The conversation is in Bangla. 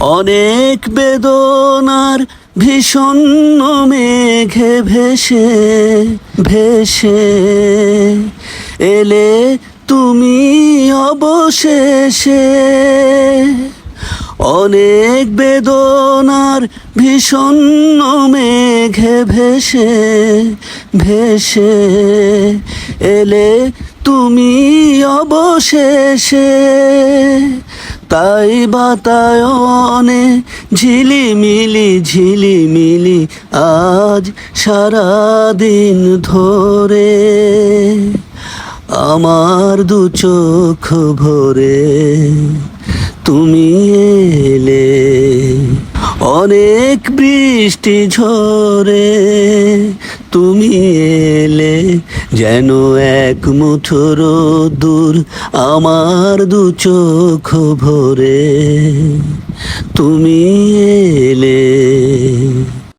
অনেক বেদনার ভীষণ মেঘে ভেসে ভেসে এলে তুমি অবশেষে। অনেক বেদনার ভীষণ মেঘে ভেসে ভেসে এলে তুমি অবশেষে। তাই বাতায়নে ঝিলিমিলি ঝিলিমিলি আজ সারাদিন ধরে আমার দু চোখ ভরে তুমি এলে। অনেক বৃষ্টি ঝরে তুমি এলে। যেন এক মুঠোর দূর আমার দু চোখ ভরে। তুমি এলে